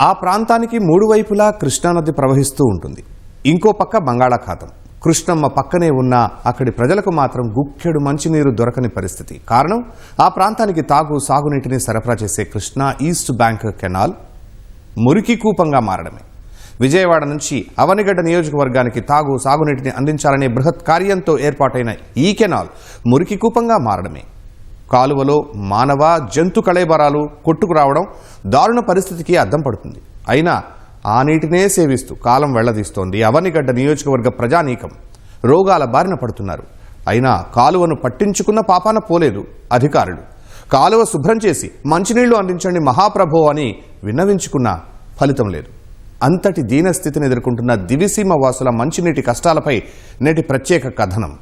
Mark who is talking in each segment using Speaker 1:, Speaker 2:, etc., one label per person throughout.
Speaker 1: ఆ ప్రాంతానికి మూడు వైపులా కృష్ణానది ప్రవహిస్తూ ఉంటుంది. ఇంకో పక్క బంగాళాఖాతం. కృష్ణమ్మ పక్కనే ఉన్న అక్కడి ప్రజలకు మాత్రం గుక్కెడు మంచినీరు దొరకని పరిస్థితి. కారణం ఆ ప్రాంతానికి తాగు సాగునీటిని సరఫరా చేసే కృష్ణా ఈస్ట్ బ్యాంక్ కెనాల్ మురికి కూపంగా మారడమే. విజయవాడ నుంచి అవనిగడ్డ నియోజకవర్గానికి తాగు సాగునీటిని అందించాలనే బృహత్ కార్యంతో ఏర్పాటైన ఈ కెనాల్ మురికి కూపంగా మారడమే. కాలువలో మానవ జంతు కళేబరాలు కొట్టుకురావడం దారుణ పరిస్థితికి అద్దం పడుతుంది. అయినా ఆ నీటినే సేవిస్తూ కాలం వెళ్ళదీస్తోంది. అవనిగడ్డ నియోజకవర్గ ప్రజానీకం రోగాల బారిన పడుతున్నారు. అయినా కాలువను పట్టించుకున్న పాపాన పోలేదు అధికారులు. కాలువ శుభ్రం చేసి మంచినీళ్ళు అందించండి మహాప్రభో అని విన్నవించుకున్న ఫలితం లేదు. అంతటి దీనస్థితిని ఎదుర్కొంటున్న దివిసీమ వాసుల మంచినీటి కష్టాలపై నేటి ప్రత్యేక కథనం.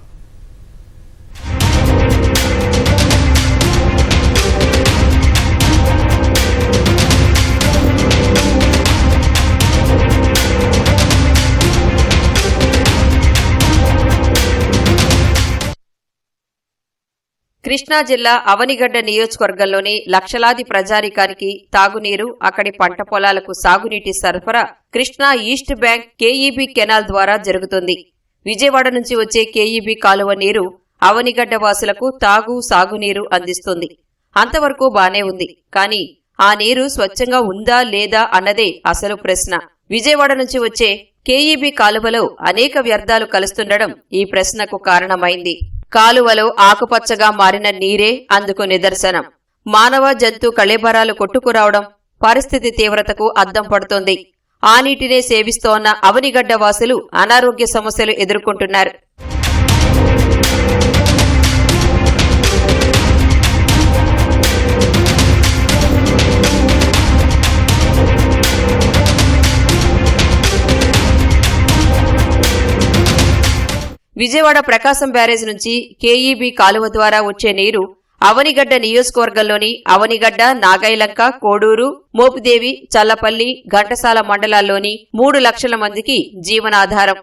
Speaker 2: కృష్ణా జిల్లా అవనిగడ్డ నియోజకవర్గంలోని లక్షలాది ప్రజానికానికి తాగునీరు అక్కడి పంట పొలాలకు సాగునీటి సరఫరా Krishna east bank KEB canal ద్వారా జరుగుతుంది. విజయవాడ నుంచి వచ్చే కేఈబీ కాలువ నీరు అవనిగడ్డ వాసులకు తాగు సాగునీరు అందిస్తుంది. అంతవరకు బానే ఉంది. కానీ ఆ నీరు స్వచ్ఛంగా ఉందా లేదా అన్నదే అసలు ప్రశ్న. విజయవాడ నుంచి వచ్చే కేఈబీ కాలువలో అనేక వ్యర్థాలు కలుస్తుండడం ఈ ప్రశ్నకు కారణమైంది. కాలువలో ఆకుపచ్చగా మారిన నీరే అందుకు నిదర్శనం. మానవ జంతు కళేబరాలు కొట్టుకురావడం పరిస్థితి తీవ్రతకు అద్దం పడుతోంది. ఆ నీటినే సేవిస్తోన్న అవనిగడ్డ వాసులు అనారోగ్య సమస్యలు ఎదుర్కొంటున్నారు. విజయవాడ ప్రకాశం బ్యారేజ్ నుంచి కేఈబీ కాలువ ద్వారా వచ్చే నీరు అవనిగడ్డ నియోజకవర్గంలోని అవనిగడ్డ నాగైలంక కోడూరు మోపుదేవి చల్లపల్లి ఘంటసాల మండలాల్లోని మూడు లక్షల మందికి జీవనాధారం.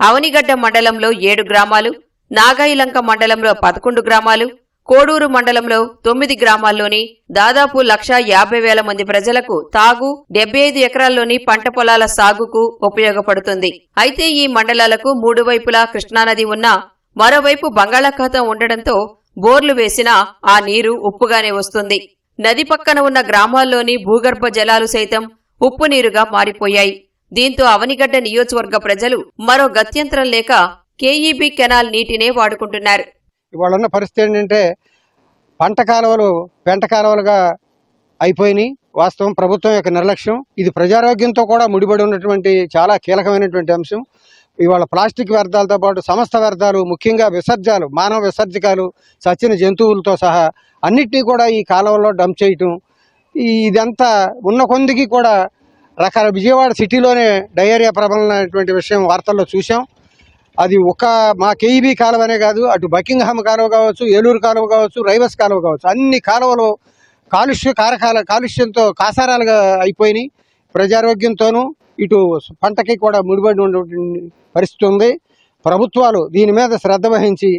Speaker 2: అవనిగడ్డ మండలంలో ఏడు గ్రామాలు నాగాయిలంక మండలంలో పదకొండు గ్రామాలు కోడూరు మండలంలో తొమ్మిది గ్రామాల్లోని దాదాపు లక్ష యాభై వేల మంది ప్రజలకు తాగు డెబ్బై ఐదు ఎకరాల్లోని పంట పొలాల సాగుకు ఉపయోగపడుతుంది. అయితే ఈ మండలాలకు మూడు వైపులా కృష్ణానది ఉన్నా మరోవైపు బంగాళాఖాతం ఉండడంతో బోర్లు వేసినా ఆ నీరు ఉప్పుగానే వస్తుంది. నది పక్కన ఉన్న గ్రామాల్లోని భూగర్భ జలాలు సైతం ఉప్పు నీరుగా మారిపోయాయి. దీంతో అవనిగడ్డ నియోజకవర్గ ప్రజలు మరో గత్యంతరం లేక కేఈబీ కెనాల్ నీటినే వాడుకుంటున్నారు.
Speaker 3: ఇవాళ ఉన్న పరిస్థితి ఏంటంటే పంట కాలువలు పెంట కాలువలుగా అయిపోయినాయి. వాస్తవం ప్రభుత్వం యొక్క నిర్లక్ష్యం. ఇది ప్రజారోగ్యంతో కూడా ముడిపడి ఉన్నటువంటి చాలా కీలకమైనటువంటి అంశం. ఇవాళ ప్లాస్టిక్ వ్యర్థాలతో పాటు సమస్త వ్యర్థాలు ముఖ్యంగా విసర్జాలు మానవ విసర్జకాలు చచ్చిన జంతువులతో సహా అన్నిటినీ కూడా ఈ కాలువల్లో డంప్ చేయటం. ఇదంతా ఉన్న కొందికి కూడా రకాల విజయవాడ సిటీలోనే డయేరియా ప్రబలమైనటువంటి విషయం వార్తల్లో చూసాం అది ఒక మా కేఈబీ కాలువనే కాదు అటు బకింగ్హామ్ కాలువ కావచ్చు ఏలూరు కాలువ కావచ్చు రైవస్ కాలువ కావచ్చు అన్ని కాలువలు కాలుష్య కారకాల కాలుష్యంతో కాసారాలుగా అయిపోయినాయి. ప్రజారోగ్యంతోనూ ఇటు పంటకి కూడా ముడిపడి ఉన్నటువంటి పరిస్థితి ఉంది. ప్రభుత్వాలు దీని మీద శ్రద్ధ వహించి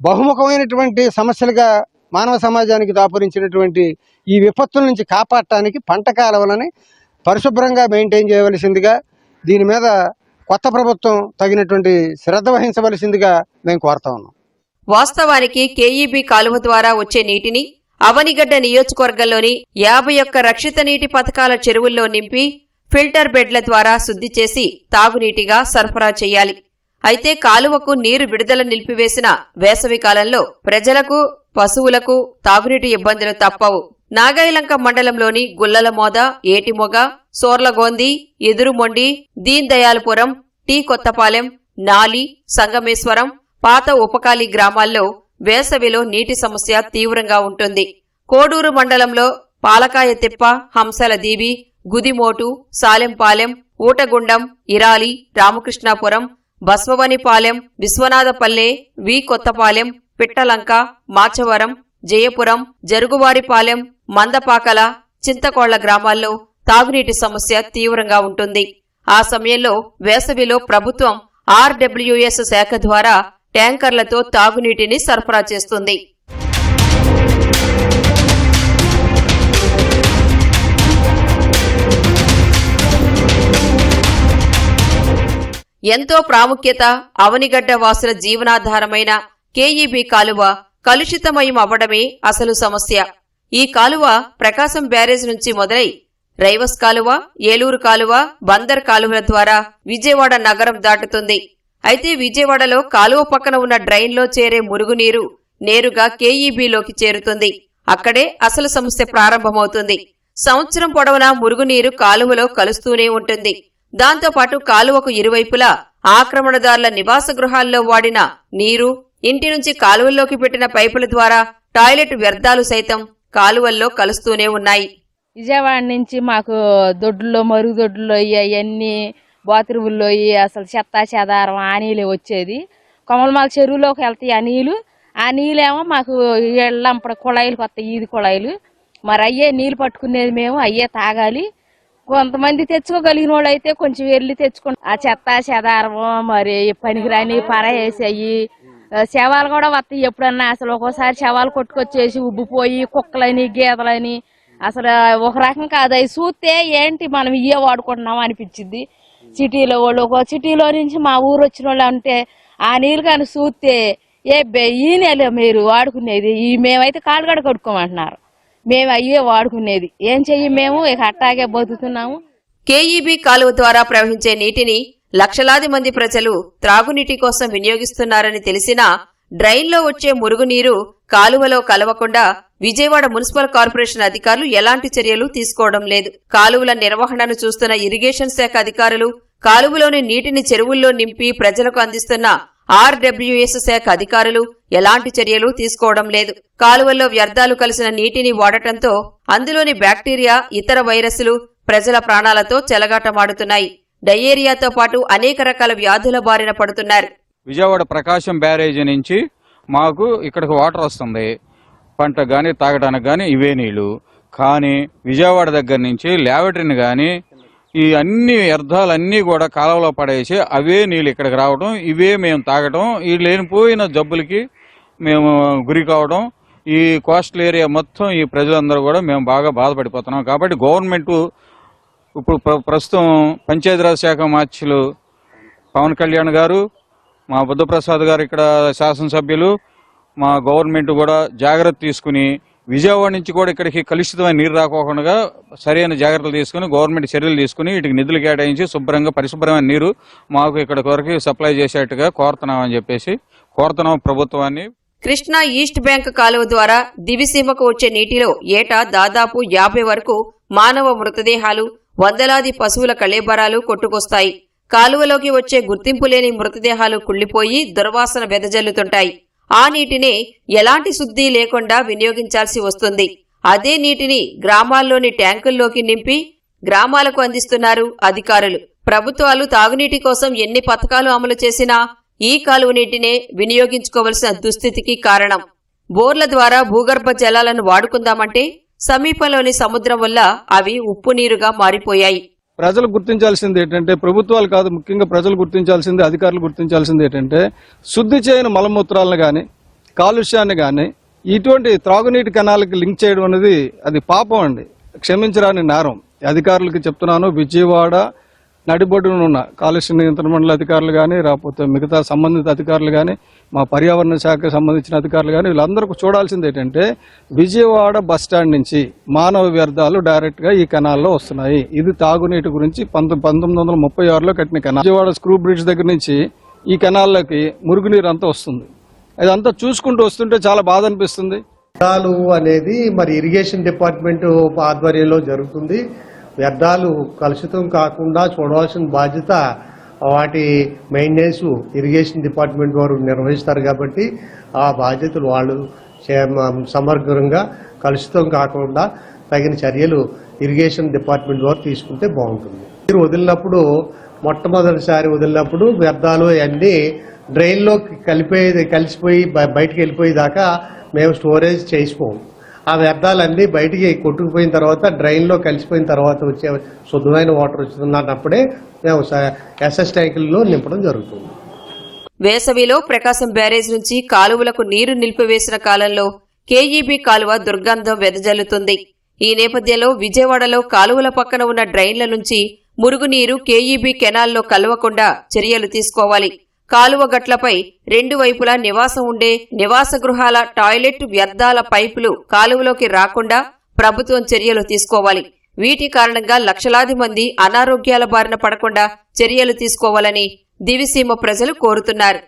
Speaker 3: బహుముఖమైనటువంటి సమస్యలుగా మానవ సమాజానికి దాపురించినటువంటి ఈ విపత్తుల నుంచి కాపాడటానికి పంట కాలువలని పరిశుభ్రంగా మెయింటైన్ చేయవలసిందిగా దీని మీద కొత్త ప్రభుత్వం తగినటువంటి శ్రద్ధ వహించవలసిందిగా మేము కోరుతా ఉన్నాం.
Speaker 2: వాస్తవానికి కేఈబీ కాలువ ద్వారా వచ్చే నీటిని అవనిగడ్డ నియోజకవర్గంలోని యాభై ఒక్క రక్షిత నీటి పథకాల చెరువుల్లో నింపి ఫిల్టర్ బెడ్ల ద్వారా శుద్ధి చేసి తాగునీటిగా సరఫరా చేయాలి. అయితే కాలువకు నీరు విడుదల నిలిపివేసిన వేసవి కాలంలో ప్రజలకు పశువులకు తాగునీటి ఇబ్బందులు తప్పవు. నాగాయలంక మండలంలోని గుల్లలమోద ఏటిమొగ సోర్లగోంది ఎదురుమొండి దీన్ దయాల్పురం టీ. కొత్తపాలెం నాలి సంగమేశ్వరం పాత ఉపకాలి గ్రామాల్లో వేసవిలో నీటి సమస్య తీవ్రంగా ఉంటుంది. కోడూరు మండలంలో పాలకాయ తిప్ప హంసల దీవి గుదిమోటు సాలెంపాలెం ఊటగుండం ఇరాలి రామకృష్ణాపురం బస్వవనిపాలెం విశ్వనాథపల్లె వి. కొత్తపాలెం పిట్టలంక మాచవరం జయపురం జరుగువారిపాలెం మందపాకల చింతకోళ్ళ గ్రామాల్లో తాగునీటి సమస్య తీవ్రంగా ఉంటుంది. ఆ సమయంలో వేసవిలో ప్రభుత్వం ఆర్డబ్ల్యూఎస్ శాఖ ద్వారా ట్యాంకర్లతో తాగునీటిని సరఫరా చేస్తుంది. ఎంతో ప్రాముఖ్యత అవనిగడ్డ వాసుల జీవనాధారమైన కేఈబీ కాలువ కలుషితమయం అవ్వడమే అసలు సమస్య. ఈ కాలువ ప్రకాశం బ్యారేజ్ నుంచి మొదలై రైవస్ కాలువ ఏలూరు కాలువ బందర్ కాలువల ద్వారా విజయవాడ నగరం దాటుతుంది. అయితే విజయవాడలో కాలువ పక్కన ఉన్న డ్రైన్లో చేరే మురుగునీరు నేరుగా కేఈబీలోకి చేరుతుంది. అక్కడే అసలు సమస్య ప్రారంభమవుతుంది. సంవత్సరం పొడవునా మురుగునీరు కాలువలో కలుస్తూనే ఉంటుంది. దాంతోపాటు కాలువకు ఇరువైపులా ఆక్రమణదారుల నివాస గృహాల్లో వాడిన నీరు ఇంటి నుంచి కాలువల్లోకి పెట్టిన పైపుల ద్వారా టాయిలెట్ వ్యర్థాలు సైతం కాలువల్లో కలుస్తూనే ఉన్నాయి.
Speaker 4: విజయవాడ నుంచి మాకు దొడ్లో మరుగుదొడ్లో అవన్నీ బాత్రూముల్లో అసలు చెత్త చెదారం ఆ నీళ్ళే వచ్చేది. కొమలమాల చెరువులోకి వెళ్తాయి ఆ నీళ్ళు. ఆ నీళ్ళేమో మాకు ఇళ్ళంపడ కుళాయిలు కొత్త ఈది కుళాయిలు. మరి అయ్యే నీళ్ళు పట్టుకునేది మేము అయ్యే తాగాలి. కొంతమంది తెచ్చుకోగలిగిన వాళ్ళు అయితే కొంచెం వెళ్ళి తెచ్చుకుంటారు. ఆ చెత్త చెదారము మరి పనికిరాని పరవేసాయి శవాలు కూడా వస్తాయి ఎప్పుడన్నా. అసలు ఒక్కోసారి శవాలు కొట్టుకొచ్చేసి ఉబ్బిపోయి కుక్కలని గీదలని అసలు ఒక రకం కాదు. అవి చూస్తే ఏంటి మనం ఇయ్యే వాడుకుంటున్నాం అనిపించింది. సిటీలో వాళ్ళు ఒక సిటీలో నుంచి మా ఊరు వచ్చిన వాళ్ళు అంటే ఆ నీళ్ళు కానీ చూస్తే ఏ బె- ఈ నెల మీరు వాడుకునేది ఈ మేమైతే కాలుగడ కడుక్కోమంటున్నారు. మేము అయ్యే వాడుకునేది. ఏం చెయ్యి మేము? ఇక అట్టాగే బతుకుతున్నాము.
Speaker 2: కేఈబీ కాలువ ద్వారా ప్రవహించే నీటిని లక్షలాది మంది ప్రజలు త్రాగునీటి కోసం వినియోగిస్తున్నారని తెలిసినా డ్రైన్లో వచ్చే మురుగునీరు కాలువలో కలవకుండా విజయవాడ మున్సిపల్ కార్పొరేషన్ అధికారులు ఎలాంటి చర్యలు తీసుకోవడం లేదు. కాలువల నిర్వహణను చూస్తున్న ఇరిగేషన్ శాఖ అధికారులు కాలువలోని నీటిని చెరువుల్లో నింపి ప్రజలకు అందిస్తున్న ఆర్డబ్ల్యూఎస్ శాఖ అధికారులు ఎలాంటి చర్యలు తీసుకోవడం లేదు. కాలువల్లో వ్యర్థాలు కలిసిన నీటిని వాడటంతో అందులోని బ్యాక్టీరియా ఇతర వైరస్లు ప్రజల ప్రాణాలతో చెలగాటమాడుతున్నాయి. డయేరియాతో పాటు అనేక రకాల వ్యాధుల బారిన పడుతున్నారు.
Speaker 5: విజయవాడ ప్రకాశం బ్యారేజీ నుంచి మాకు ఇక్కడికి వాటర్ వస్తుంది. పంట కానీ తాగడానికి కానీ ఇవే నీళ్ళు కానీ విజయవాడ దగ్గర నుంచి లేవటరిని కానీ ఈ అన్ని వ్యర్థాలన్నీ కూడా కాలువలో పడేసి అవే నీళ్ళు ఇక్కడికి రావడం ఇవే మేము తాగటం ఈ లేనిపోయిన జబ్బులకి మేము గురి కావడం ఈ కోస్టల్ ఏరియా మొత్తం ఈ ప్రజలందరూ కూడా మేము బాగా బాధపడిపోతున్నాం. కాబట్టి గవర్నమెంట్ ఇప్పుడు ప్ర- ప్రస్తుతం పంచాయతీరాజ్ శాఖ మార్చులు పవన్ కళ్యాణ్ గారు మా బుద్ధప్రసాద్ గారు ఇక్కడ శాసనసభ్యులు మా గవర్నమెంట్ కూడా జాగ్రత్త తీసుకుని విజయవాడ నుంచి కూడా ఇక్కడికి కలుషితమైన నీరు రాకోకుండా సరైన జాగ్రత్తలు తీసుకుని గవర్నమెంట్ చర్యలు తీసుకుని వీటికి నిధులు కేటాయించి శుభ్రంగా పరిశుభ్రమైన నీరు మాకు ఇక్కడ వరకు సప్లై చేసేట్టుగా కోరుతున్నామని చెప్పేసి కోరుతున్నాం ప్రభుత్వాన్ని.
Speaker 2: కృష్ణా ఈస్ట్ బ్యాంక్ కాలువ ద్వారా దివిసీమకు వచ్చే నీటిలో ఏటా దాదాపు యాభై వరకు మానవ మృతదేహాలు వందలాది పశువుల కళేబరాలు కొట్టుకొస్తాయి. కాలువలోకి వచ్చే గుర్తింపు లేని మృతదేహాలు కుళ్ళిపోయి దుర్వాసన వెదజల్లుతుంటాయి. ఆ నీటిని ఎలాంటి శుద్ధి లేకుండా వినియోగించాల్సి వస్తుంది. అదే నీటిని గ్రామాల్లోని ట్యాంకుల్లోకి నింపి గ్రామాలకు అందిస్తున్నారు అధికారులు. ప్రభుత్వాలు తాగునీటి కోసం ఎన్ని పథకాలు అమలు చేసినా ఈ కాలువ నీటినే వినియోగించుకోవలసిన దుస్థితికి కారణం. బోర్ల ద్వారా భూగర్భ జలాలను వాడుకుందామంటే సమీపంలోని సముద్రం వల్ల అవి ఉప్పు నీరుగా మారిపోయాయి.
Speaker 6: ప్రజలు గుర్తించాల్సింది ఏంటంటే ప్రభుత్వాలు కాదు ముఖ్యంగా ప్రజలు గుర్తించాల్సింది అధికారులు గుర్తించాల్సింది ఏంటంటే శుద్ధి చేయని మలమూత్రాలను కానీ కాలుష్యాన్ని కానీ ఇటువంటి త్రాగునీటి కెనాలకి లింక్ చేయడం అనేది అది పాపం అండి. క్షమించరాని నేరం. అధికారులకి చెప్తున్నాను విజయవాడ నడిబొడ్డున ఉన్న కాలుష్య నియంత్రణ మండలి అధికారులు కానీ రాకపోతే మిగతా సంబంధిత అధికారులు కానీ మా పర్యావరణ శాఖకు సంబంధించిన అధికారులు కానీ వీళ్ళందరికీ చూడాల్సింది ఏంటంటే విజయవాడ బస్ స్టాండ్ నుంచి మానవ వ్యర్థాలు డైరెక్ట్గా ఈ కెనాల్లో వస్తున్నాయి. ఇది తాగునీటి గురించి పంతొమ్మిది పంతొమ్మిది వందల ముప్పై ఆరులో కట్టిన కెనాల్. విజయవాడ స్క్రూ బ్రిడ్జ్ దగ్గర నుంచి ఈ కెనాల్లోకి మురుగునీరు అంతా వస్తుంది. అదంతా చూసుకుంటూ వస్తుంటే చాలా బాధ అనిపిస్తుంది.
Speaker 7: వ్యర్థాలు అనేది మరి ఇరిగేషన్ డిపార్ట్మెంట్ ఆధ్వర్యంలో జరుగుతుంది. వ్యర్థాలు కలుషితం కాకుండా చూడవలసిన బాధ్యత వాటి మెయింటెనెన్స్ ఇరిగేషన్ డిపార్ట్మెంట్ వారు నిర్వహిస్తారు కాబట్టి ఆ బాధ్యతలు వాళ్ళు సమగ్రంగా కలుషితం కాకుండా తగిన చర్యలు ఇరిగేషన్ డిపార్ట్మెంట్ వారు తీసుకుంటే బాగుంటుంది. మీరు వదిలినప్పుడు మొట్టమొదటిసారి వదిలినప్పుడు వ్యర్థాలు అన్నీ డ్రైన్లో కలిపే కలిసిపోయి బ- బయటికి వెళ్ళిపోయేదాకా మేము స్టోరేజ్ చేసిపోము. ఆ వ్యర్థాలన్నీ బయటికి కొట్టుకుపోయిన తర్వాత డ్రైన్లో కలిసిపోయిన తర్వాత వచ్చే శుద్ధమైన వాటర్ వస్తున్నప్పుడే మేము ఎస్ఎస్ ట్యాంకుల్లో నింపడం జరుగుతుంది.
Speaker 2: వేసవిలో ప్రకాశం బ్యారేజ్ నుంచి కాలువలకు నీరు నిలిపివేసిన కాలంలో కేఈబీ కాలువ దుర్గంధం వెదజల్లుతుంది. ఈ నేపథ్యంలో విజయవాడలో కాలువల పక్కన ఉన్న డ్రైన్ల నుంచి మురుగునీరు కేఈబీ కెనాల్లో కలవకుండా చర్యలు తీసుకోవాలి. కాలువ గట్లపై రెండు వైపులా నివాసం ఉండే నివాస గృహాల టాయిలెట్ వ్యర్థాల పైపులు కాలువలోకి రాకుండా ప్రభుత్వం చర్యలు తీసుకోవాలి. వీటి కారణంగా లక్షలాది మంది అనారోగ్యాల బారిన పడకుండా చర్యలు తీసుకోవాలని దివిసీమ ప్రజలు కోరుతున్నారు.